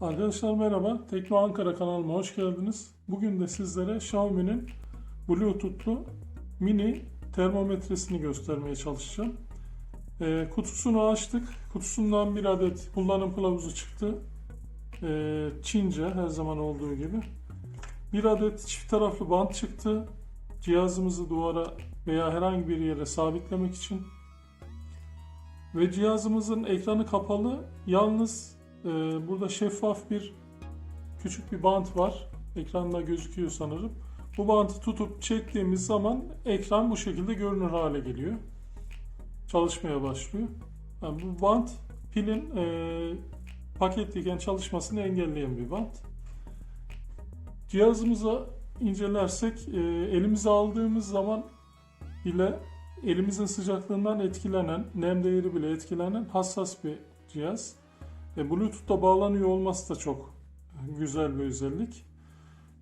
Arkadaşlar merhaba. Tekno Ankara kanalıma hoş geldiniz. Bugün de sizlere Xiaomi'nin Bluetooth'lu mini termometresini göstermeye çalışacağım. Ee, kutusunu açtık. Kutusundan bir adet kullanım kılavuzu çıktı. Ee, Çince her zaman olduğu gibi. Bir adet çift taraflı bant çıktı. Cihazımızı duvara veya herhangi bir yere sabitlemek için. Ve cihazımızın ekranı kapalı. Yalnız burada şeffaf bir küçük bir bant var. Ekranda gözüküyor sanırım. Bu bantı tutup çektiğimiz zaman ekran bu şekilde görünür hale geliyor. Çalışmaya başlıyor. Yani bu bant pilin e, paketliyken çalışmasını engelleyen bir bant. Cihazımıza incelersek e, elimize aldığımız zaman bile elimizin sıcaklığından etkilenen, nem değeri bile etkilenen hassas bir cihaz. E, Bluetooth'ta bağlanıyor olması da çok güzel bir özellik.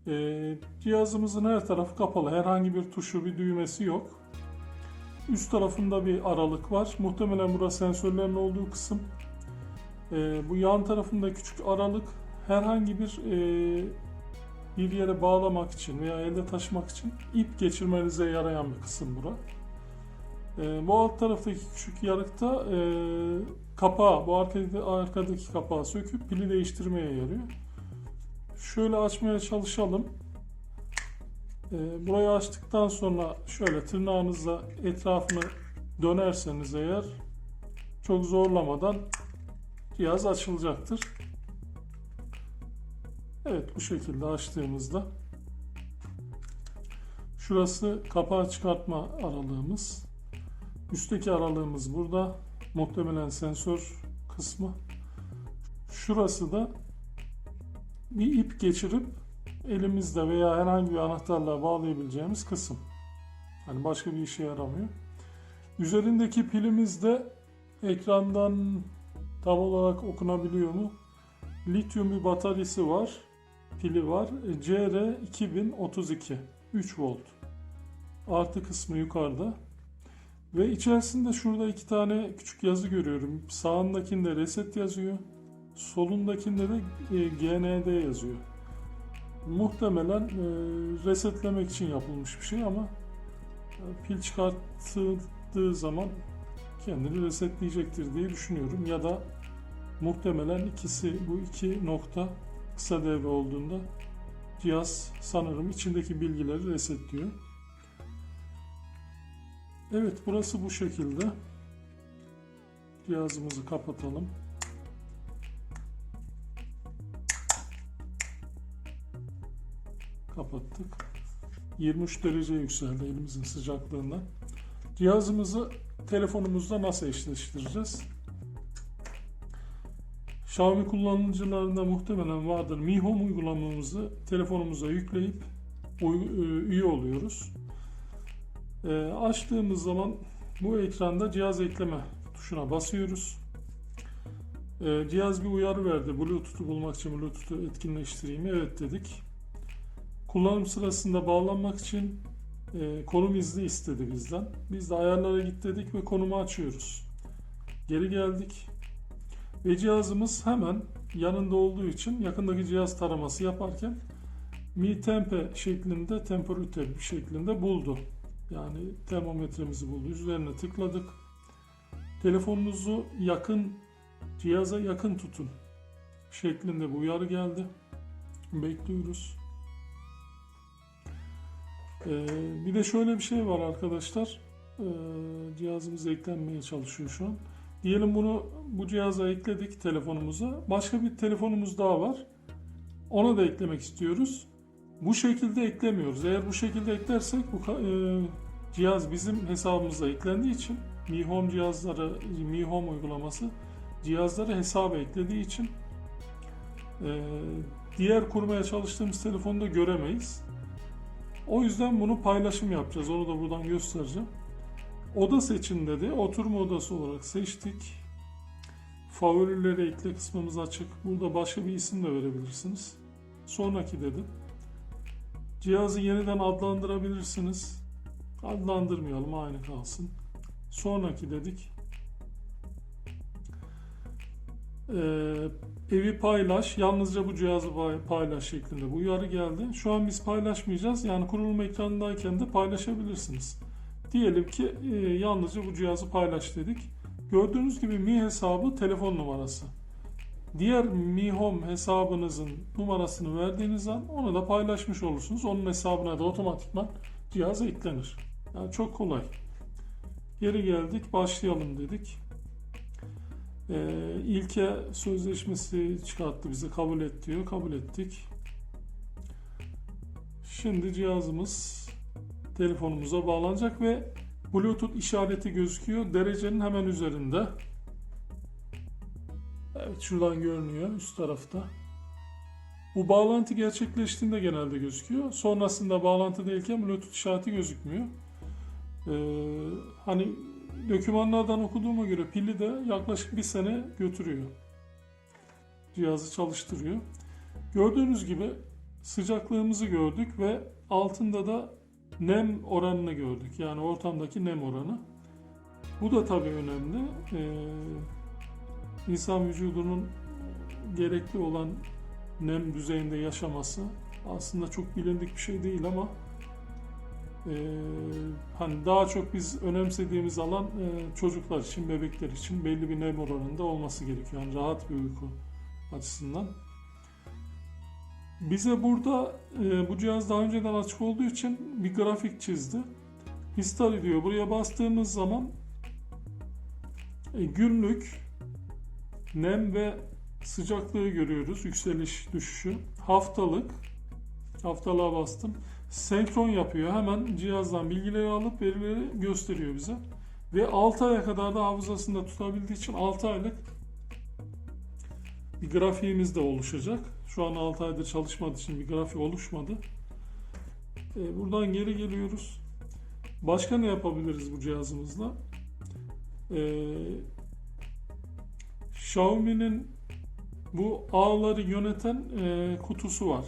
E, cihazımızın her tarafı kapalı. Herhangi bir tuşu, bir düğmesi yok. Üst tarafında bir aralık var. Muhtemelen burası sensörlerin olduğu kısım. E, bu yan tarafında küçük aralık herhangi bir e, bir yere bağlamak için veya elde taşımak için ip geçirmenize yarayan bir kısım bura. E, bu alt taraftaki küçük yarıkta e, kapağı, bu arkadaki, arkadaki kapağı söküp pili değiştirmeye yarıyor. Şöyle açmaya çalışalım. E, burayı açtıktan sonra şöyle tırnağınızla etrafını dönerseniz eğer çok zorlamadan cihaz açılacaktır. Evet bu şekilde açtığımızda şurası kapağı çıkartma aralığımız. Üstteki aralığımız burada. Muhtemelen sensör kısmı. Şurası da bir ip geçirip elimizde veya herhangi bir anahtarla bağlayabileceğimiz kısım. Hani başka bir işe yaramıyor. Üzerindeki pilimiz de ekrandan tam olarak okunabiliyor mu? Lityum bir bataryası var. Pili var. CR 2032 3 volt. Artı kısmı yukarıda. Ve içerisinde şurada iki tane küçük yazı görüyorum. Sağındakinde reset yazıyor. Solundakinde de e, GND yazıyor. Muhtemelen e, resetlemek için yapılmış bir şey ama e, pil çıkartıldığı zaman kendini resetleyecektir diye düşünüyorum. Ya da muhtemelen ikisi bu iki nokta kısa devre olduğunda cihaz sanırım içindeki bilgileri resetliyor. Evet burası bu şekilde. Cihazımızı kapatalım. Kapattık. 23 derece yükseldi elimizin sıcaklığından. Cihazımızı telefonumuzda nasıl eşleştireceğiz? Xiaomi kullanıcılarında muhtemelen vardır. Mi Home uygulamamızı telefonumuza yükleyip üye oluyoruz. E, açtığımız zaman bu ekranda cihaz ekleme tuşuna basıyoruz. E, cihaz bir uyarı verdi. Bluetooth'u bulmak için Bluetooth'u etkinleştireyim. Evet dedik. Kullanım sırasında bağlanmak için e, konum izni istedi bizden. Biz de ayarlara git dedik ve konumu açıyoruz. Geri geldik. Ve cihazımız hemen yanında olduğu için yakındaki cihaz taraması yaparken Mi Tempe şeklinde, temporite şeklinde buldu. Yani termometremizi buldu. Üzerine tıkladık. Telefonunuzu yakın cihaza yakın tutun şeklinde bu uyarı geldi. Bekliyoruz. Ee, bir de şöyle bir şey var arkadaşlar. Ee, cihazımız eklenmeye çalışıyor şu an. Diyelim bunu bu cihaza ekledik telefonumuza. Başka bir telefonumuz daha var. Ona da eklemek istiyoruz. Bu şekilde eklemiyoruz. Eğer bu şekilde eklersek bu e, cihaz bizim hesabımıza eklendiği için Mi Home cihazları, Mi Home uygulaması cihazları hesaba eklediği için e, diğer kurmaya çalıştığımız telefonu da göremeyiz. O yüzden bunu paylaşım yapacağız. Onu da buradan göstereceğim. Oda seçin dedi. Oturma odası olarak seçtik. Favorileri ekle kısmımız açık. Burada başka bir isim de verebilirsiniz. Sonraki dedim. Cihazı yeniden adlandırabilirsiniz. Adlandırmayalım aynı kalsın. Sonraki dedik. e, evi paylaş, yalnızca bu cihazı pay- paylaş şeklinde bu uyarı geldi. Şu an biz paylaşmayacağız. Yani kurulum ekranındayken de paylaşabilirsiniz. Diyelim ki e, yalnızca bu cihazı paylaş dedik. Gördüğünüz gibi Mi hesabı telefon numarası. Diğer Mi Home hesabınızın numarasını verdiğiniz an onu da paylaşmış olursunuz. Onun hesabına da otomatikman cihaz eklenir. Yani çok kolay. Geri geldik, başlayalım dedik. Ee, ilke sözleşmesi çıkarttı bize kabul et diyor. Kabul ettik. Şimdi cihazımız telefonumuza bağlanacak ve Bluetooth işareti gözüküyor. Derecenin hemen üzerinde. Evet şuradan görünüyor üst tarafta. Bu bağlantı gerçekleştiğinde genelde gözüküyor. Sonrasında bağlantı değilken Bluetooth işareti gözükmüyor. Ee, hani dokümanlardan okuduğuma göre pili de yaklaşık bir sene götürüyor. Cihazı çalıştırıyor. Gördüğünüz gibi sıcaklığımızı gördük ve altında da nem oranını gördük. Yani ortamdaki nem oranı. Bu da tabii önemli. Ee, insan vücudunun gerekli olan nem düzeyinde yaşaması aslında çok bilindik bir şey değil ama e, hani daha çok biz önemsediğimiz alan e, çocuklar için, bebekler için belli bir nem oranında olması gerekiyor. Yani rahat bir uyku açısından. Bize burada e, bu cihaz daha önceden açık olduğu için bir grafik çizdi. History diyor. Buraya bastığımız zaman e, günlük nem ve sıcaklığı görüyoruz. Yükseliş, düşüşü. Haftalık. Haftalığa bastım. Senkron yapıyor. Hemen cihazdan bilgileri alıp verileri gösteriyor bize. Ve 6 aya kadar da hafızasında tutabildiği için 6 aylık bir grafiğimiz de oluşacak. Şu an 6 aydır çalışmadığı için bir grafik oluşmadı. Ee, buradan geri geliyoruz. Başka ne yapabiliriz bu cihazımızla? Ee, Xiaomi'nin bu ağları yöneten e, kutusu var,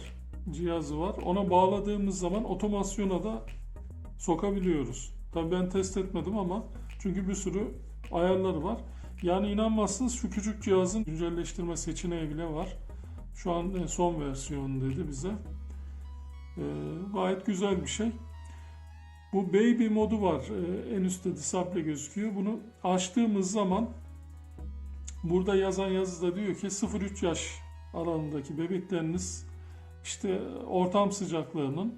cihazı var. Ona bağladığımız zaman otomasyona da sokabiliyoruz. Tabii ben test etmedim ama çünkü bir sürü ayarları var. Yani inanmazsınız şu küçük cihazın güncelleştirme seçeneği bile var. Şu an son versiyon dedi bize. E, gayet güzel bir şey. Bu baby modu var. E, en üstte display gözüküyor. Bunu açtığımız zaman burada yazan yazıda diyor ki 0-3 yaş aralığındaki bebekleriniz işte ortam sıcaklığının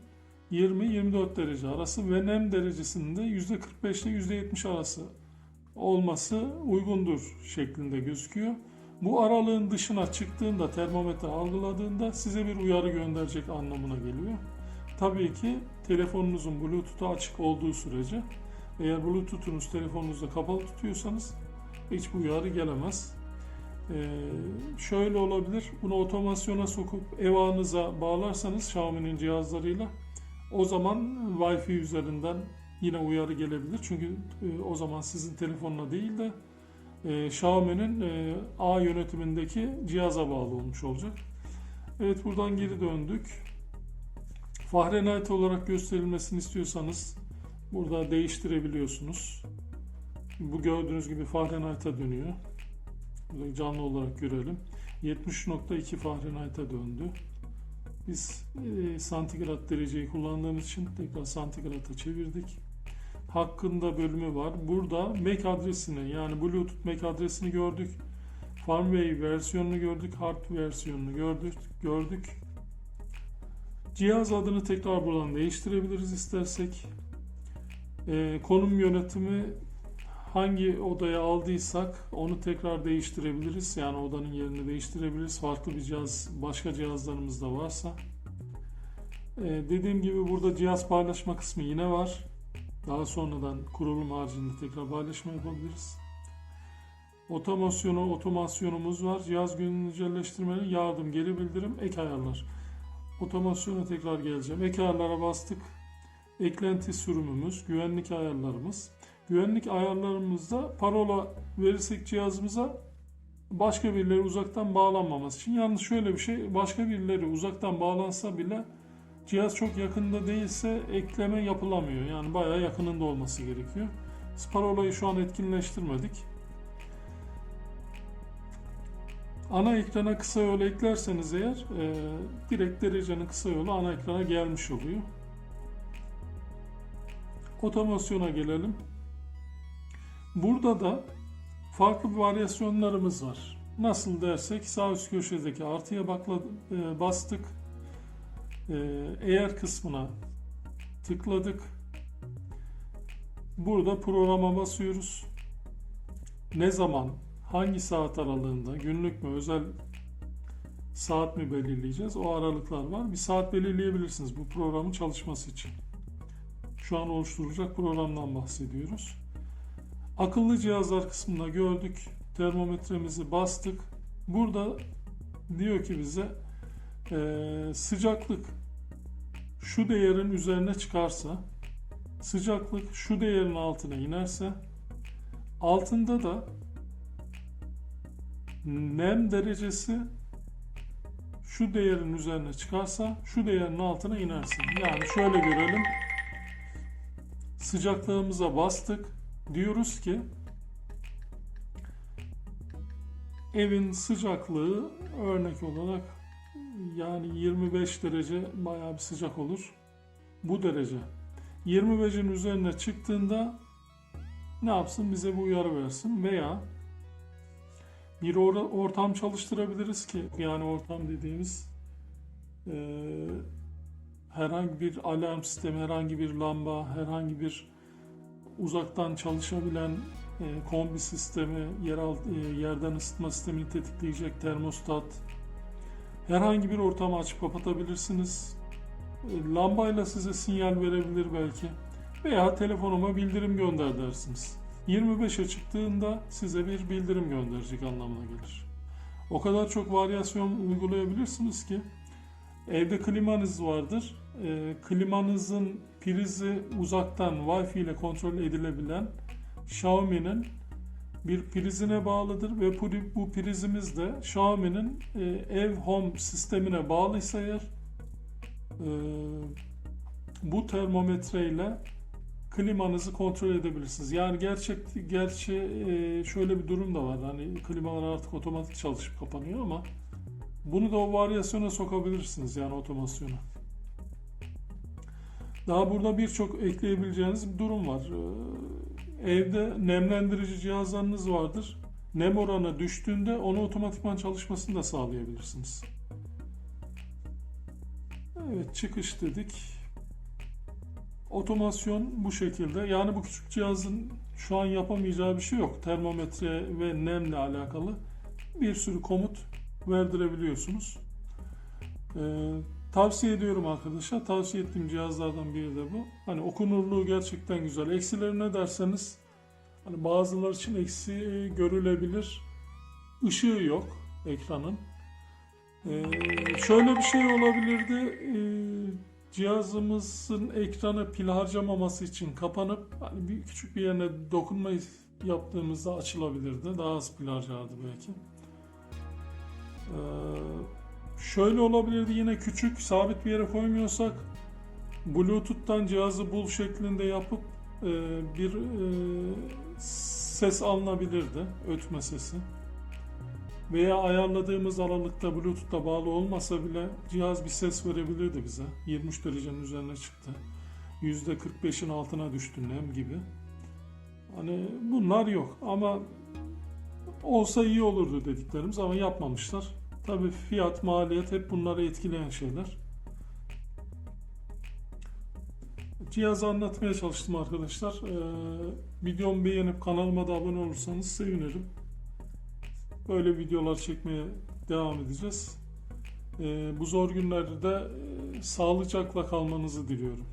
20-24 derece arası ve nem derecesinde %45 ile %70 arası olması uygundur şeklinde gözüküyor. Bu aralığın dışına çıktığında termometre algıladığında size bir uyarı gönderecek anlamına geliyor. Tabii ki telefonunuzun Bluetooth'u açık olduğu sürece eğer Bluetooth'unuz telefonunuzda kapalı tutuyorsanız hiç uyarı gelemez. Ee, şöyle olabilir. Bunu otomasyona sokup ev ağınıza bağlarsanız Xiaomi'nin cihazlarıyla o zaman Wi-Fi üzerinden yine uyarı gelebilir. Çünkü e, o zaman sizin telefonuna değil de e, Xiaomi'nin e, ağ yönetimindeki cihaza bağlı olmuş olacak. Evet buradan geri döndük. Fahrenheit olarak gösterilmesini istiyorsanız burada değiştirebiliyorsunuz. Bu gördüğünüz gibi Fahrenheit'a dönüyor. Canlı olarak görelim. 70.2 Fahrenheit'a döndü. Biz e, santigrat dereceyi kullandığımız için tekrar santigrata çevirdik. Hakkında bölümü var. Burada MAC adresini yani Bluetooth MAC adresini gördük. Firmware versiyonunu gördük. Hard versiyonunu gördük. gördük. Cihaz adını tekrar buradan değiştirebiliriz istersek. E, konum yönetimi hangi odaya aldıysak onu tekrar değiştirebiliriz. Yani odanın yerini değiştirebiliriz. Farklı bir cihaz, başka cihazlarımız da varsa. Ee, dediğim gibi burada cihaz paylaşma kısmı yine var. Daha sonradan kurulum haricinde tekrar paylaşma yapabiliriz. Otomasyonu, otomasyonumuz var. Cihaz güncelleştirmeli, yardım, geri bildirim, ek ayarlar. Otomasyona tekrar geleceğim. Ek ayarlara bastık. Eklenti sürümümüz, güvenlik ayarlarımız. Güvenlik ayarlarımızda parola verirsek cihazımıza başka birileri uzaktan bağlanmaması için. Yalnız şöyle bir şey, başka birileri uzaktan bağlansa bile cihaz çok yakında değilse ekleme yapılamıyor. Yani bayağı yakınında olması gerekiyor. Biz parolayı şu an etkinleştirmedik. Ana ekrana kısa yol eklerseniz eğer e, direkt derecenin kısa yolu ana ekrana gelmiş oluyor. Otomasyona gelelim. Burada da farklı varyasyonlarımız var. Nasıl dersek sağ üst köşedeki artıya bakla, e, bastık. E, eğer kısmına tıkladık. Burada programa basıyoruz. Ne zaman, hangi saat aralığında, günlük mü, özel saat mi belirleyeceğiz? O aralıklar var. Bir saat belirleyebilirsiniz bu programın çalışması için. Şu an oluşturulacak programdan bahsediyoruz. Akıllı cihazlar kısmında gördük. Termometremizi bastık. Burada diyor ki bize eee, sıcaklık şu değerin üzerine çıkarsa sıcaklık şu değerin altına inerse altında da nem derecesi şu değerin üzerine çıkarsa şu değerin altına inersin. Yani şöyle görelim. Sıcaklığımıza bastık. Diyoruz ki evin sıcaklığı örnek olarak yani 25 derece bayağı bir sıcak olur. Bu derece. 25'in üzerine çıktığında ne yapsın bize bu uyarı versin veya bir or- ortam çalıştırabiliriz ki yani ortam dediğimiz eee, herhangi bir alarm sistemi, herhangi bir lamba, herhangi bir uzaktan çalışabilen e, kombi sistemi, yeralt, e, yerden ısıtma sistemini tetikleyecek termostat, herhangi bir ortamı açıp kapatabilirsiniz. E, lambayla size sinyal verebilir belki. Veya telefonuma bildirim gönder dersiniz. 25'e çıktığında size bir bildirim gönderecek anlamına gelir. O kadar çok varyasyon uygulayabilirsiniz ki evde klimanız vardır. E, klimanızın prizi uzaktan Wi-Fi ile kontrol edilebilen Xiaomi'nin bir prizine bağlıdır ve bu, prizimiz de Xiaomi'nin e, ev home sistemine bağlıysa eğer e, bu termometre ile klimanızı kontrol edebilirsiniz. Yani gerçek gerçi e, şöyle bir durum da var. Hani klimalar artık otomatik çalışıp kapanıyor ama bunu da o varyasyona sokabilirsiniz yani otomasyona. Daha burada birçok ekleyebileceğiniz bir durum var. Ee, Evde nemlendirici cihazlarınız vardır. Nem oranı düştüğünde onu otomatikman çalışmasını da sağlayabilirsiniz. Evet çıkış dedik. Otomasyon bu şekilde. Yani bu küçük cihazın şu an yapamayacağı bir şey yok. Termometre ve nemle alakalı bir sürü komut verdirebiliyorsunuz. Ee, tavsiye ediyorum arkadaşlar. Tavsiye ettiğim cihazlardan biri de bu. Hani okunurluğu gerçekten güzel. Eksileri ne derseniz hani bazıları için eksi görülebilir. Işığı yok ekranın. Ee, şöyle bir şey olabilirdi. Ee, cihazımızın ekranı pil harcamaması için kapanıp hani bir küçük bir yerine dokunma yaptığımızda açılabilirdi. Daha az pil harcardı belki. Ee, şöyle olabilirdi yine küçük sabit bir yere koymuyorsak Bluetooth'tan cihazı bul şeklinde yapıp e, bir e, ses alınabilirdi ötme sesi. Veya ayarladığımız aralıkta Bluetooth'ta bağlı olmasa bile cihaz bir ses verebilirdi bize. 23 derecenin üzerine çıktı. %45'in altına düştü nem gibi. Hani bunlar yok ama olsa iyi olurdu dediklerimiz ama yapmamışlar. Tabii fiyat, maliyet hep bunları etkileyen şeyler. Cihazı anlatmaya çalıştım arkadaşlar. Ee, videomu beğenip kanalıma da abone olursanız sevinirim. Böyle videolar çekmeye devam edeceğiz. Ee, bu zor günlerde de e, sağlıcakla kalmanızı diliyorum.